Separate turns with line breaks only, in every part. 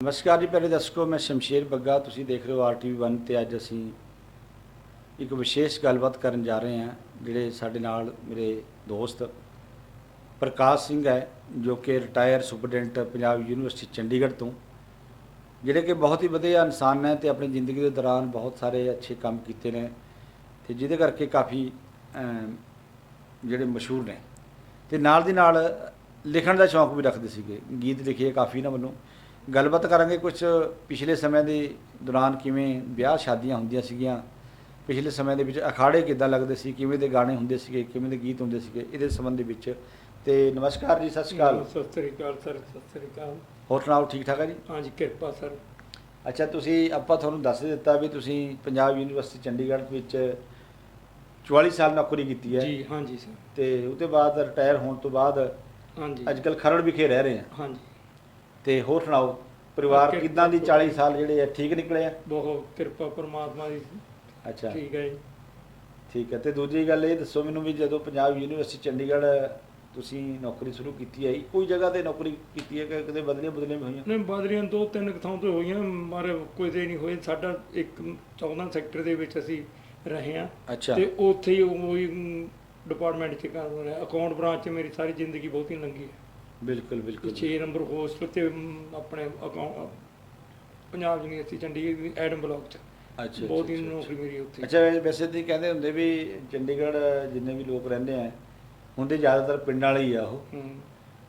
ਨਮਸਕਾਰ ਜੀ, ਪਹਿਲੇ ਦਰਸ਼ਕੋ, ਮੈਂ ਸ਼ਮਸ਼ੀਰ ਬੱਗਾ। ਤੁਸੀਂ ਦੇਖ ਰਹੇ ਹੋ ਆਰਟੀਵੀ 1 ਤੇ ਅੱਜ ਅਸੀਂ ਇੱਕ ਵਿਸ਼ੇਸ਼ ਗੱਲਬਾਤ ਕਰਨ ਜਾ ਰਹੇ ਹਾਂ, ਜਿਹੜੇ ਸਾਡੇ ਨਾਲ ਮੇਰੇ ਦੋਸਤ ਪ੍ਰਕਾਸ਼ ਸਿੰਘ ਹੈ, ਜੋ ਕਿ retire superintendent Punjab university Chandigarh ਤੋਂ, ਜਿਹੜੇ ਕਿ ਬਹੁਤ ਹੀ ਵਧੀਆ ਇਨਸਾਨ ਨੇ ਤੇ ਆਪਣੀ ਜ਼ਿੰਦਗੀ ਦੇ ਦੌਰਾਨ ਬਹੁਤ ਸਾਰੇ ਅੱਛੇ ਕੰਮ ਕੀਤੇ ਨੇ ਤੇ ਜਿਹਦੇ ਕਰਕੇ ਕਾਫੀ ਜਿਹੜੇ ਮਸ਼ਹੂਰ ਨੇ। ਤੇ ਨਾਲ ਦੀ ਨਾਲ ਲਿਖਣ ਦਾ ਸ਼ੌਂਕ ਵੀ ਰੱਖਦੇ ਸੀਗੇ। ਗੀਤ ਲਿਖੇ ਕਾਫੀ ਨਾ ਵੱਲੋਂ ਗੱਲਬਾਤ ਕਰਾਂਗੇ ਕੁਝ ਪਿਛਲੇ ਸਮੇਂ ਦੇ ਦੌਰਾਨ ਕਿਵੇਂ ਵਿਆਹ ਸ਼ਾਦੀਆਂ ਹੁੰਦੀਆਂ ਸੀਗੀਆਂ ਪਿਛਲੇ ਸਮੇਂ ਦੇ ਵਿੱਚ ਅਖਾੜੇ ਕਿੱਦਾਂ ਲੱਗਦੇ ਸੀ ਕਿਵੇਂ ਦੇ ਗਾਣੇ ਹੁੰਦੇ ਸੀਗੇ ਕਿਵੇਂ ਦੇ ਗੀਤ ਹੁੰਦੇ ਸੀਗੇ ਇਹਦੇ ਸੰਬੰਧ ਵਿੱਚ। ਤੇ ਨਮਸਕਾਰ ਜੀ ਸਤਿ ਸ਼੍ਰੀ ਅਕਾਲ।
ਸਤਿ ਸ੍ਰੀ ਅਕਾਲ ਸਰ ਸਤਿ ਸ੍ਰੀ ਅਕਾਲ।
ਹੋਰ ਸੁਣਾਓ ਠੀਕ ਠਾਕ ਹੈ ਜੀ
ਹਾਂਜੀ ਕਿਰਪਾ ਸਰ।
ਅੱਛਾ ਤੁਸੀਂ ਆਪਾਂ ਤੁਹਾਨੂੰ ਦੱਸ ਦਿੱਤਾ ਵੀ ਤੁਸੀਂ ਪੰਜਾਬ ਯੂਨੀਵਰਸਿਟੀ ਚੰਡੀਗੜ੍ਹ ਵਿੱਚ 44 ਸਾਲ ਨੌਕਰੀ ਕੀਤੀ ਹੈ।
ਜੀ ਹਾਂਜੀ ਸਰ।
ਤੇ ਉਹਦੇ ਬਾਅਦ ਰਿਟਾਇਰ ਹੋਣ ਤੋਂ ਬਾਅਦ
ਹਾਂਜੀ
ਅੱਜ ਕੱਲ ਖਰੜ ਵਿਖੇ ਰਹਿ ਰਹੇ ਆ।
ਹਾਂਜੀ
ਤੇ ਹੋਰ ਸੁਣਾਓ? ਪਰਿਵਾਰ. ਕਿੱਦਾਂ ਦੀ 40 ਸਾਲ ਜਿਹੜੇ ਆ ਠੀਕ ਨਿਕਲੇ ਆ?
ਬਹੁਤ ਕਿਰਪਾ ਪਰਮਾਤਮਾ ਦੀ।
ਅੱਛਾ।
ਠੀਕ ਹੈ ਜੀ।
ਠੀਕ ਹੈ ਤੇ ਦੂਜੀ ਗੱਲ ਇਹ ਦੱਸੋ ਮੈਨੂੰ ਵੀ ਜਦੋਂ ਪੰਜਾਬ ਯੂਨੀਵਰਸਿਟੀ ਚੰਡੀਗੜ੍ਹ ਤੁਸੀਂ ਨੌਕਰੀ ਸ਼ੁਰੂ ਕੀਤੀ ਹੈ ਹੀ ਜਗ੍ਹਾ ਤੇ ਨੌਕਰੀ ਕੀਤੀ ਹੈ ਕਿ ਕਿਤੇ ਬਦਲੀਆਂ ਬਦਲੀਆਂ ਹੋਈਆਂ?
ਨੇ ਬਾਦਰੀਆਂ ਦੋ ਤਿੰਨ ਥਾਂ ਤੋਂ ਹੋਈਆਂ ਮਾਰੇ ਕੋਈ ਤੇ ਨਹੀਂ ਹੋਏ। ਸਾਡਾ ਇੱਕ 14 ਸੈਕਟਰ ਦੇ ਵਿੱਚ ਅਸੀਂ ਰਹੇ ਹਾਂ।
ਅੱਛਾ।
ਤੇ ਉੱਥੇ ਹੀ ਉਹੀ ਡਿਪਾਰਟਮੈਂਟ ਚ ਕੰਮ ਰਿਹਾ। ਅਕਾਊਂਟ ਬ੍ਰਾਂਚ ਚ ਮੇਰੀ ਸਾਰੀ ਜ਼ਿੰਦਗੀ ਬਹੁਤੀ ਲੰਗੀ ਹੈ।
ਬਿਲਕੁਲ ਬਿਲਕੁਲ।
6 ਨੰਬਰ ਹੋਸਟਲ ਤੇ ਆਪਣੇ ਅਕਾਊਂਟ ਪੰਜਾਬ ਯੂਨੀਵਰਸਿਟੀ ਚੰਡੀਗੜ੍ਹ ਦੀ ਐਡਮ ਬਲਾਕ ਚ।
ਅੱਛਾ
ਬਹੁਤ ਹੀ
ਅੱਛਾ,
ਨੌਕਰੀ ਮੇਰੀ ਉੱਥੇ।
ਅੱਛਾ ਵੈਸੇ- ਵੈਸੇ ਤੇ ਕਹਿੰਦੇ ਹੁੰਦੇ ਵੀ ਚੰਡੀਗੜ੍ਹ ਜਿੰਨੇ ਵੀ ਲੋਕ ਰਹਿੰਦੇ ਆ ਹੁੰਦੇ ਜ਼ਿਆਦਾਤਰ ਪਿੰਡਾਂ ਵਾਲੇ ਹੀ ਆ ਉਹ।
ਹੂੰ।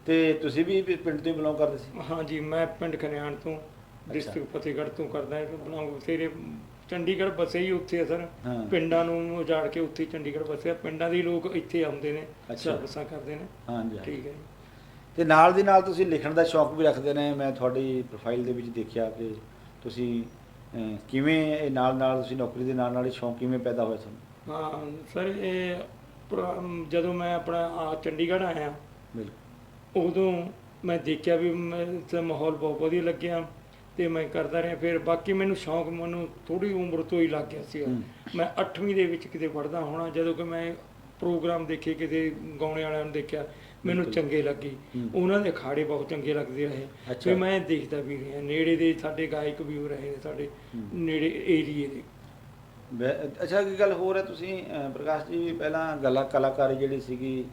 ਤੇ ਤੁਸੀਂ ਵੀ ਪਿੰਡ ਤੋਂ ਬਿਲੋਂਗ ਕਰਦੇ ਸੀ?
ਹਾਂਜੀ ਮੈਂ ਪਿੰਡ ਖਨਿਆਣ ਤੋਂ ਡਿਸਟ੍ਰਿਕਟ ਫਤਿਹਗੜ੍ਹ ਤੋਂ ਕਰਦਾ ਹਾਂ ਬਣਾਉਂ ਬਥੇਰੇ। ਚੰਡੀਗੜ੍ਹ ਬਸੇ ਹੀ ਉੱਥੇ ਆ ਸਰ।
ਹਾਂ।
ਪਿੰਡਾਂ ਨੂੰ ਉਜਾੜ ਕੇ ਉੱਥੇ ਹੀ ਚੰਡੀਗੜ੍ਹ ਬਸਿਆ ਪਿੰਡਾਂ ਦੇ ਹੀ ਲੋਕ ਇੱਥੇ ਆਉਂਦੇ ਨੇ
ਅੱਛਾ।
ਸਰਵਿਸਾਂ ਕਰਦੇ ਨੇ।
ਹਾਂਜੀ ਹਾਂਜੀ।
ਠੀਕ ਹੈ ਜੀ।
ਤੇ ਨਾਲ ਦੀ ਨਾਲ ਤੁਸੀਂ ਲਿਖਣ ਦਾ ਸ਼ੌਂਕ ਵੀ ਰੱਖਦੇ ਨੇ। ਮੈਂ ਤੁਹਾਡੀ ਪ੍ਰੋਫਾਈਲ ਦੇ ਵਿੱਚ ਦੇਖਿਆ ਕਿ ਤੁਸੀਂ ਕਿਵੇਂ ਇਹ ਨਾਲ ਨਾਲ ਤੁਸੀਂ ਨੌਕਰੀ ਦੇ ਨਾਲ ਨਾਲ ਇਹ ਸ਼ੌਂਕ ਕਿਵੇਂ ਪੈਦਾ ਹੋਇਆ ਤੁਹਾਨੂੰ?
ਹਾਂ ਸਰ ਇਹ ਜਦੋਂ ਮੈਂ ਆਪਣਾ ਆ ਚੰਡੀਗੜ੍ਹ ਆਇਆ
ਬਿਲਕੁਲ।
ਉਦੋਂ ਮੈਂ ਦੇਖਿਆ ਵੀ ਮਾਹੌਲ ਬਹੁਤ ਵਧੀਆ ਲੱਗਿਆ ਤੇ ਮੈਂ ਕਰਦਾ ਰਿਹਾ। ਫਿਰ ਬਾਕੀ ਮੈਨੂੰ ਸ਼ੌਂਕ ਮੈਨੂੰ ਥੋੜੀ ਉਮਰ ਤੋਂ ਹੀ ਲੱਗ ਗਿਆ ਸੀ। ਮੈਂ 8ਵੀਂ ਦੇ ਵਿੱਚ ਕਿਤੇ ਪੜ੍ਹਦਾ ਹੋਣਾ ਜਦੋਂ ਕਿ ਮੈਂ ਪ੍ਰੋਗਰਾਮ ਦੇਖੇ ਕਿਤੇ ਗਾਉਣੇ ਵਾਲਿਆਂ ਨੂੰ ਦੇਖਿਆ। ਮੈਨੂੰ। ਚੰਗੇ ਲੱਗੇ। ਉਹਨਾਂ ਦੇ ਅਖਾੜੇ ਬਹੁਤ ਚੰਗੇ ਲੱਗਦੇ ਰਹੇ। ਫਿਰ ਮੈਂ ਦੇਖਦਾ ਵੀ ਰਿਹਾ ਨੇੜੇ ਦੇ ਸਾਡੇ ਗਾਇਕ ਵੀ ਰਹੇ ਨੇ ਸਾਡੇ। ਨੇੜੇ ਏਰੀਏ ਦੇ
ਅੱਛਾ ਕੀ ਗੱਲ ਹੋਰ ਹੈ ਤੁਸੀਂ ਪ੍ਰਕਾਸ਼ ਜੀ ਪਹਿਲਾਂ ਗੱਲਾਂ ਕਲਾਕਾਰੀ ਜਿਹੜੀ ਸੀਗੀ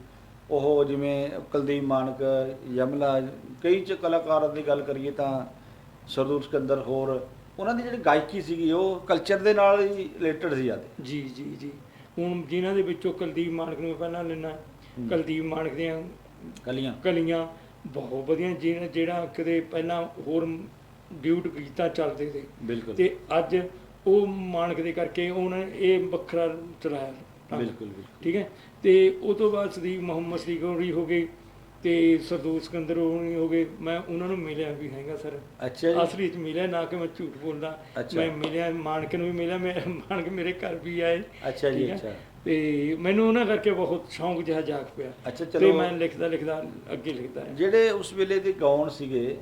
ਉਹ ਜਿਵੇਂ ਕੁਲਦੀਪ ਮਾਨਕ ਯਮਲਾ ਕਈ ਚ ਕਲਾਕਾਰਾਂ ਦੀ ਗੱਲ ਕਰੀਏ ਤਾਂ ਸਰਦੂਰ ਸਿਕੰਦਰ ਹੋਰ ਉਹਨਾਂ ਦੀ ਜਿਹੜੀ ਗਾਇਕੀ ਸੀਗੀ ਉਹ ਕਲਚਰ ਦੇ ਨਾਲ ਹੀ ਰਿਲੇਟਡ ਸੀ ਜ਼ਿਆਦਾ
ਜੀ ਜੀ ਜੀ ਹੁਣ ਜਿਨ੍ਹਾਂ ਦੇ ਵਿੱਚੋਂ ਕੁਲਦੀਪ ਮਾਨਕ ਨੂੰ ਪਹਿਲਾਂ ਲੈਣਾ। ਕੁਲਦੀਪ ਮਾਨਕ ਦੀਆਂ
ਕਲੀਆਂ।
ਕਲੀਆਂ ਬਹੁਤ ਵਧੀਆ ਜਿਹੜਾ ਜਿਹੜਾ ਕਦੇ ਪਹਿਲਾਂ ਹੋਰ ਡਿਊਟ ਗੀਤਾਂ ਚੱਲਦੇ ਸੀ
ਬਿਲਕੁਲ।
ਤੇ ਅੱਜ ਉਹ ਮਾਨਕ ਦੇ ਕਰਕੇ ਉਹਨਾਂ ਨੇ ਇਹ ਵੱਖਰਾ ਚਲਾਇਆ।
ਬਿਲਕੁਲ
ਠੀਕ ਹੈ? ਤੇ ਉਹ ਤੋਂ ਬਾਅਦ ਸਦੀਕ ਮੁਹੰਮਦ ਸਦੀਕ ਹੋਰੀ ਹੋ ਗਏ ਤੇ ਸਰਦੂਲ ਸਿਕੰਦਰ ਹੋਣੀ ਹੋ ਗਏ। ਮੈਂ ਉਹਨਾਂ ਨੂੰ ਮਿਲਿਆ ਵੀ ਹੈਗਾ ਸਰ।
ਅੱਛਾ ਜੀ।
ਅਸਲੀ ਚ ਮਿਲਿਆ ਨਾ ਕਿ ਮੈਂ ਝੂਠ ਬੋਲਦਾ। ਮੈਂ ਮਿਲਿਆ ਮਾਨਕ ਨੂੰ ਵੀ ਮਿਲਿਆ ਮੈਂ ਮਾਨਕ ਮੇਰੇ ਘਰ ਵੀ ਆਏ।
ਅੱਛਾ ਜੀ? ਅੱਛਾ।
ਤੇ ਮੈਨੂੰ ਉਹਨਾਂ ਕਰਕੇ ਬਹੁਤ ਸ਼ੌਂਕ ਜਿਹਾ ਜਾਗ ਪਿਆ।
ਅੱਛਾ
ਤੇ
ਚਲੋ।
ਮੈਂ ਲਿਖਦਾ ਲਿਖਦਾ ਅੱਗੇ ਲਿਖਦਾ ਰਿਹਾ।
ਜਿਹੜੇ ਉਸ ਵੇਲੇ ਦੇ ਗਾਉਣ ਸੀਗੇ